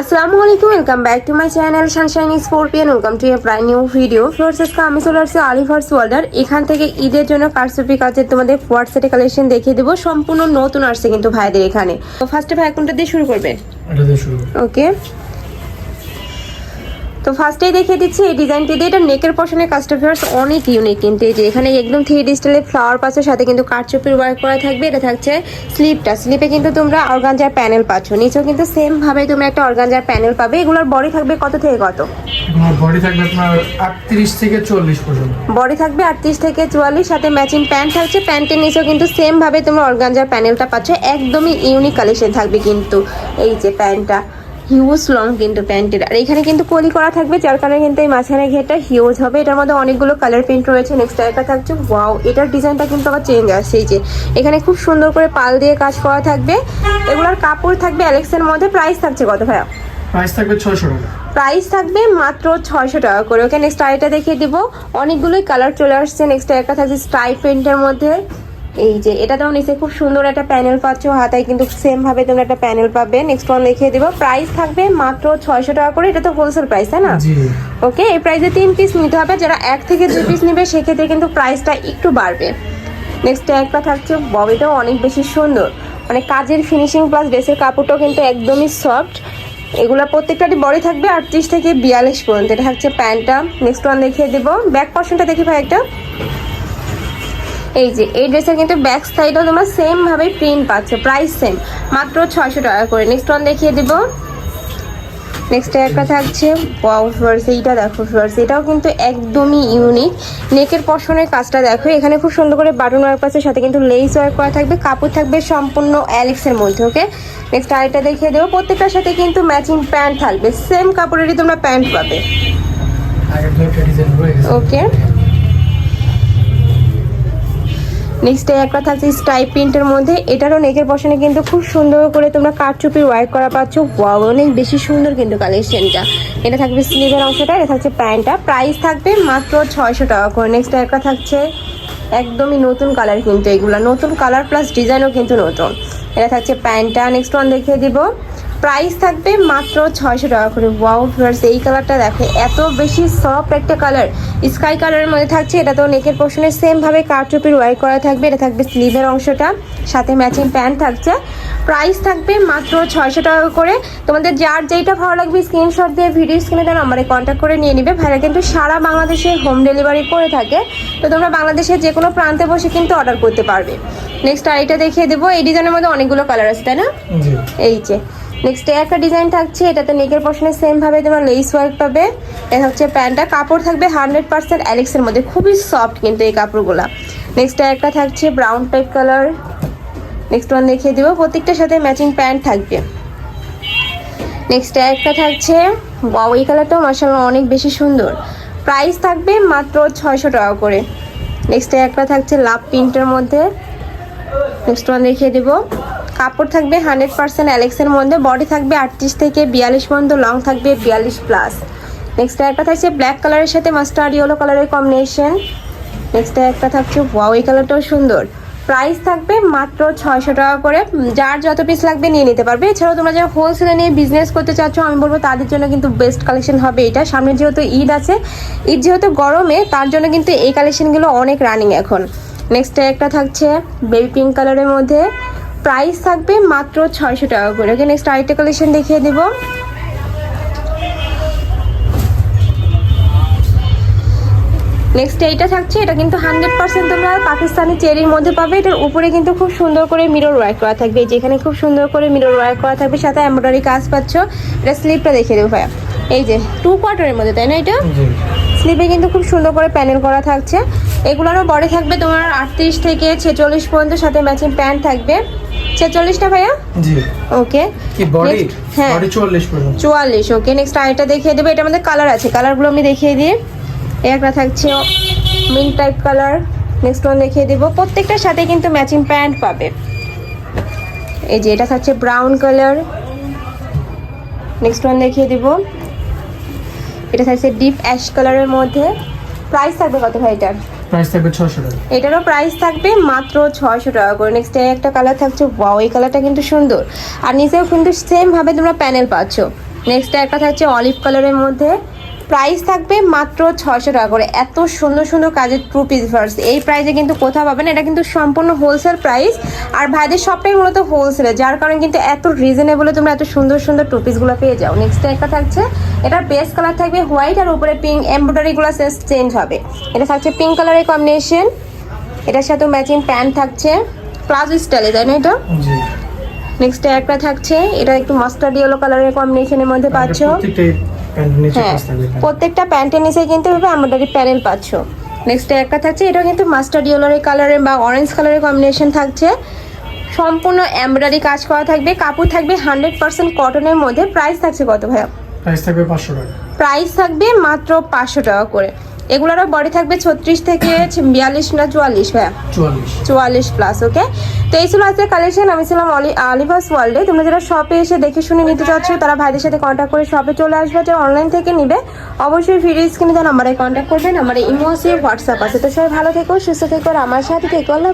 আসসালামু আলাইকুম welcome back to my channel sunshine scorpion welcome to a প্রায় new video ফ্লোর্সেসকে আমি চলে আসছি আলিভার্স ওয়ার্ল্ডার এখান থেকে ঈদের জন্য কারসুপি কাজের তোমাদের হোয়াটসঅ্যাপে কালেকশন দেখিয়ে দেবো। সম্পূর্ণ নতুন আসছে কিন্তু ভাইদের এখানে। তো ফার্স্টে ভাই কোনটা দিয়ে শুরু করবে। ওকে তো ফার্স্টেই দেখিয়ে দিচ্ছি এই ডিজাইনটি দিয়ে এটা নেকের পশনের কাস্টমার্স অনেক ইউনিক কিন্তু এই যে এখানে একদম থ্রি ডিজিটালে ফ্লাওয়ার পাচ্ছ সাথে কিন্তু কাঠচুপির ওয়ার্ক করা থাকবে এটা থাকছে স্লিপটা স্লিপে কিন্তু তোমরা অর্গানজার প্যানেল পাচ্ছ নিচেও কিন্তু সেম ভাবে তোমরা একটা অর্গানজার প্যানেল পাবে। এগুলোর বডি থাকবে কত থেকে কত? বডি থাকবে আপনার থেকে চল্লিশ পর্যন্ত। বডি থাকবে আটত্রিশ থেকে চুয়াল্লিশ সাথে ম্যাচিং প্যান্ট থাকছে প্যান্টের নিচেও কিন্তু সেম ভাবে তোমরা অর্গানজার প্যানেলটা পাচ্ছ একদমই ইউনিক কালেকশন থাকবে কিন্তু এই যে প্যান্টটা হিউজ লং কিন্তু প্যান্টের। আর এখানে কিন্তু কলি করা থাকবে যার কারণে কিন্তু এই মাঝখানে ঘেরটা হিউজ হবে। এটার মধ্যে অনেকগুলো কালার প্রিন্ট রয়েছে নেক্সট একটা থাকছে ওয়াও এটার ডিজাইনটা কিন্তু আবার চেঞ্জ আসছে এই যে। এখানে খুব সুন্দর করে পাল দিয়ে কাজ করা থাকবে। এগুলোর কাপড় থাকবে অ্যালেক্সের মধ্যে প্রাইস থাকছে কত ভাইয়া? প্রাইস থাকবে ছয়শো টাকা। প্রাইস থাকবে মাত্র ছয়শো টাকা করে ওকে নেক্সট আরেকটা দেখিয়ে দিব। অনেকগুলোই কালার চলে আসছে নেক্সট একটা থাকছে স্ট্রাইপ প্রিন্টের মধ্যে। এই যে এটা তো নিচে খুব সুন্দর একটা প্যানেল পাচ্ছ হাতায় কিন্তু সেম ভাবে তোমরা একটা প্যানেল পাবে। নেক্সট ওয়ান দেখিয়ে দিব। প্রাইস থাকবে মাত্র ছয়শো টাকা করে। এটা তো হোলসেল প্রাইস তাই না? ওকে এই প্রাইসে তিন পিস নিতে হবে। যারা এক থেকে দুই পিস নেবে সেক্ষেত্রে কিন্তু প্রাইসটা একটু বাড়বে। নেক্সট একটা থাকছে ববিটাও অনেক বেশি সুন্দর। মানে কাজের ফিনিশিং প্লাস ড্রেসের কাপড়টাও কিন্তু একদমই সফট এগুলো প্রত্যেকটারই বডি থাকবে আটত্রিশ থেকে বিয়াল্লিশ পর্যন্ত। এটা থাকছে প্যান্টটা। নেক্সট ওয়ান দেখিয়ে দেবো। ব্যাক পর্শনটা দেখি ভাই একটা। এই যে এই ড্রেসের কিন্তু ব্যাক সাইডেও তোমরা সেম ভাবে প্রিন্ট পাচ্ছ প্রাইস সেম মাত্র ছয়শো টাকা করে। নেক্সট ওয়ান দেখিয়ে দেবো। নেক্সট একটা থাকছে ওয়াও ফ্লোয়ার্স এইটা দেখো ফ্লোয়ার্স এটাও কিন্তু একদমই ইউনিক নেকের পশনের কাজটা দেখো এখানে খুব সুন্দর করে বাটন ওয়ার্ক আছে সাথে কিন্তু লেস ওয়ার্ক করা থাকবে কাপড় থাকবে সম্পূর্ণ অ্যালেক্সের মধ্যে ওকে নেক্সট আরেকটা দেখিয়ে দেবো প্রত্যেকটার সাথে কিন্তু ম্যাচিং প্যান্ট থাকবে। সেম কাপড়েরই তোমরা প্যান্ট পাবে। ওকে নেক্সট একটা থাকছে স্টাইপ প্রিন্টের মধ্যে। এটারও নেকের পশনে কিন্তু খুব সুন্দর করে তোমরা কাঠচুপির ওয়ার্ক করা পাচ্ছ। অনেক বেশি সুন্দর কিন্তু কালেকশনটা এটা থাকবে স্লিভের অংশটা, এটা থাকছে প্যান্টটা। প্রাইস থাকবে মাত্র ছয়শো টাকা করে। নেক্সট একটা থাকছে একদমই নতুন কালার কিন্তু এগুলা। নতুন কালার প্লাস ডিজাইনও কিন্তু নতুন। এটা থাকছে প্যান্টটা। নেক্সট ওয়ান দেখিয়ে দিব। প্রাইস থাকবে মাত্র ছয়শো টাকা করে। ওয়াও ফ্লার্স এই কালারটা দেখো এত বেশি সফট একটা কালার স্কাই কালারের মধ্যে থাকছে এটা তো নেকের পোর্শনে সেমভাবে কারচুপির ওয়ার্ক করা থাকবে এটা থাকবে স্লিভের অংশটা সাথে ম্যাচিং প্যান্ট থাকছে। প্রাইস থাকবে মাত্র ছয়শো টাকা করে। তোমাদের যার যেইটা ভালো লাগবে স্ক্রিনশট দিয়ে ভিডিও স্ক্রিনে দেওয়া নাম্বারে কন্ট্যাক্ট করে নিয়ে নেবে। ভাইরা কিন্তু সারা বাংলাদেশে হোম ডেলিভারি করে থাকে। তো তোমরা বাংলাদেশের যে কোনো প্রান্তে বসে কিন্তু অর্ডার করতে পারবে। নেক্সট আইটা দেখিয়ে দেবো এই ডিজাইনের মধ্যে অনেকগুলো কালার আছে তাই না? এই যে। নেক্সট একটা ডিজাইন থাকছে, এটাতে নেকের পশনে সেম ভাবে তোমার লেস ওয়ার্ক পাবে। এটা হচ্ছে প্যান্টটা। কাপড় থাকবে হান্ড্রেড পার্সেন্ট অ্যালেক্সের মধ্যে। খুবই সফট কিন্তু এই কাপড়গুলো। নেক্সট একটা থাকছে brown type colour next one দেখিয়ে দিব। প্রত্যেকটার সাথে ম্যাচিং প্যান্ট থাকবে। নেক্সট একটা থাকছে ওয়াও এই কালারটাও মার্শাল্লাহ অনেক বেশি সুন্দর। প্রাইস থাকবে মাত্র ছয়শো টাকা করে। নেক্সট একটা থাকছে লাভ প্রিন্টের মধ্যে। নেক্সট ওয়ান দেখিয়ে দেবো। কাপড় থাকবে হান্ড্রেড পার্সেন্ট অ্যালেক্সের মধ্যে, বডি থাকবে আটত্রিশ থেকে বিয়াল্লিশ পর্যন্ত, লং থাকবে বিয়াল্লিশ প্লাস। নেক্সট একটা থাকছে ব্ল্যাক কালারের সাথে মাস্টার্ড ইয়েলো কালারের কম্বিনেশন নেক্সট একটা থাকছে ওয়াও এই কালারটাও সুন্দর। প্রাইস থাকবে মাত্র ছয়শো টাকা করে। যার যত পিস লাগবে নিয়ে নিতে পারবে। এছাড়াও তোমরা যারা হোলসেলে নিয়ে বিজনেস করতে চাচ্ছ, আমি বলব তাদের জন্য কিন্তু বেস্ট কালেকশন হবে এটা। সামনে যেহেতু ঈদ আছে, ঈদ যেহেতু গরমে, তার জন্য কিন্তু এই কালেকশনগুলো অনেক রানিং এখন। নেক্সট একটা থাকছে বেবি পিঙ্ক কালারের মধ্যে। প্রাইস থাকবে মাত্র ছয়শো টাকা করে। ওকে নেক্সট আরেকটা কালেকশন দেখিয়ে দেবো। নেক্সট এইটা থাকছে এটা কিন্তু হান্ড্রেড পার্সেন্ট তোমরা পাকিস্তানি চেরির মধ্যে পাবে। এটার উপরে কিন্তু খুব সুন্দর করে মিরর ওয়ার্ক করা থাকবে। এই যে খুব সুন্দর করে মিরর ওয়ার্ক করা থাকবে সাথে এমব্রয়ডারি কাজ পাচ্ছ। এটা স্লিপটা দেখিয়ে দেবো ভাইয়া। এই যে টু কোয়ার্টারের মধ্যে তাই না এটা? স্লিপে কিন্তু খুব সুন্দর করে প্যানেল করা থাকছে। এগুলোরও বডি থাকবে তোমার আটত্রিশ থেকে ছেচল্লিশ পর্যন্ত সাথে ম্যাচিং প্যান্ট থাকবে। ছেচল্লিশটা ভাইয়া? জি। ওকে। কি বডি হ্যাঁ। বডি চল্লিশ পর্যন্ত। চুয়াল্লিশ ওকে। নেক্সট আরেকটা দেখিয়ে দেবো। এটা আমাদের কালার আছে। কালারগুলো আমি দেখিয়ে দিই। একটা থাকছে mint type colour next one দেখিয়ে দেবো। প্রত্যেকটার সাথে কিন্তু ম্যাচিং প্যান্ট পাবে। এই যে এটা থাকছে ব্রাউন কালার নেক্সট ওয়ান দেখিয়ে দেবো। এটা থাকছে ডিপ অ্যাশ কালারের মধ্যে। প্রাইস থাকবে কত ভাই এটার? প্রাইস থাকবে ছশো টাকা। এটারও প্রাইস থাকবে মাত্র ছয়শো টাকা করে। নেক্সট একটা কালার থাকছে ওয়াও এই কালারটা কিন্তু সুন্দর। আর নিচেও কিন্তু সেম ভাবে তোমরা প্যানেল পাচ্ছ। নেক্সট একটা থাকছে অলিভ কালারের মধ্যে। প্রাইস থাকবে মাত্র ছয়শো টাকা করে। এত সুন্দর সুন্দর কাজের ট্রু পিস ভার্স এই প্রাইসে কিন্তু কোথাও পাবেন। এটা কিন্তু সম্পূর্ণ হোলসেল প্রাইস আর ভাইদের সবটাই মূলত হোলসেলে যার কারণে কিন্তু এত রিজনেবলে তোমরা এত সুন্দর সুন্দর টু পিসগুলো পেয়ে যাও। নেক্সট একটা থাকছে এটার বেস কালার থাকবে হোয়াইট আর উপরে পিঙ্ক এমব্রয়ডারিগুলো চেঞ্জ হবে। এটা থাকছে পিঙ্ক কালারের কম্বিনেশন এটার সাথে ম্যাচিং প্যান্ট থাকছে। প্লাজো স্টাইলে তাই না এটা? নেক্সট একটা থাকছে এটা একটু মাস্টার্ড ইয়েলো কালারের কম্বিনেশনের মধ্যে পাচ্ছ। হ্যাঁ প্রত্যেকটা প্যান্টের নিচে কিন্তু এভাবে এমব্রয়ডারি প্যানেল পাচ্ছ। নেক্সট একটা থাকছে এটা কিন্তু মাস্টার্ড ইয়েলোর কালারের বা অরেঞ্জ কালারের কম্বিনেশন থাকছে। সম্পূর্ণ এমব্রয়ডারি কাজ করা থাকবে কাপড় থাকবে হান্ড্রেড পার্সেন্ট কটনের মধ্যে। প্রাইস থাকছে কত ভাইয়া? প্রাইস থাকবে পাঁচশো টাকা। প্রাইস থাকবে মাত্র পাঁচশো টাকা করে। এগুলোরও বডি থাকবে ছত্রিশ থেকে বিয়াল্লিশ না চুয়াল্লিশ হ্যাঁ চুয়াল্লিশ। প্লাস ওকে তো এই ছিল আজকের কালেকশন আমি ছিলাম অলি আলিভাস ওয়ার্ল্ডে তোমরা যারা শপে এসে দেখে শুনে নিতে চাচ্ছ তারা ভাইদের সাথে কন্ট্যাক্ট করে শপে চলে আসবে। যে অনলাইন থেকে নিবে। অবশ্যই ফ্রি স্ক্রিনে যেন নাম্বারে কন্ট্যাক্ট করবেন। আমার ইমো আছে হোয়াটসঅ্যাপ আছে। তো সবাই ভালো থেকো সুস্থ থেকো আর আমার সাথে থেকো। আল্লাহ